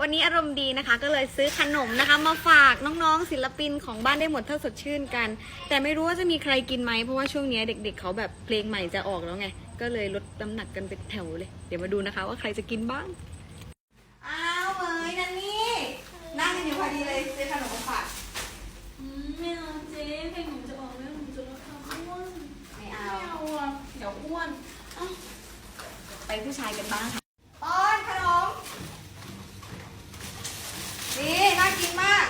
วันนี้อารมณ์ดีนะคะ ก็เลยซื้อขนมนะคะ มาฝากน้องๆ ศิลปินของบ้านได้หมดถ้าสดชื่นกัน แต่ไม่รู้ว่าจะมีใครกินไหมเพราะว่าช่วงนี้เด็ก ๆ เขาแบบเพลงใหม่จะออกแล้วไง ก็เลยลดน้ำหนักกันเป็นแถวเลย เดี๋ยวมาดูนะคะ ว่าใครจะกินบ้าง อ้าวเหมยนันนี่นั่งกันอยู่พอดีเลยซื้อขนมมาฝากอืมไม่เอาเจ๊เพลงหนูจะออกแล้วหนูจะลดความอ้วนไม่เอาไม่เอาอะเดี๋ยวอ้วนไปผู้ชายกันบ้างค่ะป้อนขนม นี่น่ากินมาก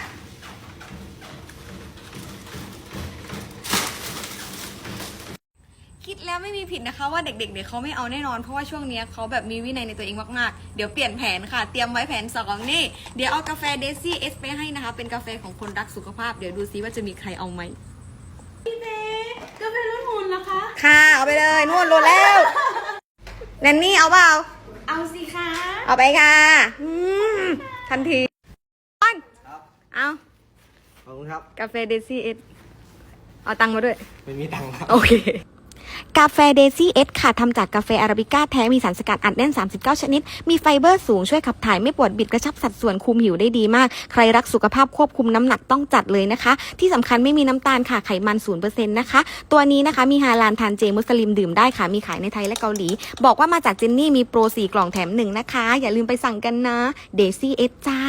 คิดแล้วไม่มีผิดนะคะว่าเด็กๆเดี๋ยวเขาไม่เอาแน่นอนเพราะว่าช่วงเนี้ยเขาแบบมีวินัยในตัวเองมากๆ เดี๋ยวเปลี่ยนแผนค่ะ เตรียมไว้แผนสองนี่ เดี๋ยวเอากาแฟเดซี่เอสไปให้นะคะ เป็นกาแฟของคนรักสุขภาพ เดี๋ยวดูซิว่าจะมีใครเอาไหมพี่เจ๊ก็เป็นรุ่นหุ่นนะคะ ค่ะเอาไปเลยนวดโลแล้วแนนนี่เอาเปล่า เอาสิคะเอาไปค่ะอืมทันทีป้อนครับ เอาขอบคุณครับ กาแฟเดซี่เอสเอาตังค์มาด้วย ไม่มีตังค์ครับ โอเค กาแฟเดซี่เอสค่ะทำจากกาแฟอาราบิก้าแท้มีสารสกัดอัดแน่น 39 ชนิด มีไฟเบอร์สูงช่วยขับถ่ายไม่ปวดบิดกระชับสัดส่วนคุมหิวได้ดีมาก ใครรักสุขภาพควบคุมน้ำหนักต้องจัดเลยนะคะ ที่สำคัญไม่มีน้ำตาลค่ะไขมัน0%นะคะ ตัวนี้นะคะมีฮาลานทานเจมุสลิมดื่มได้ค่ะ มีขายในไทยและเกาหลี บอกว่ามาจากเจนนี่มีโปร 4 กล่องแถม1นะคะ อย่าลืมไปสั่งกันนะเดซี่เอสจ้า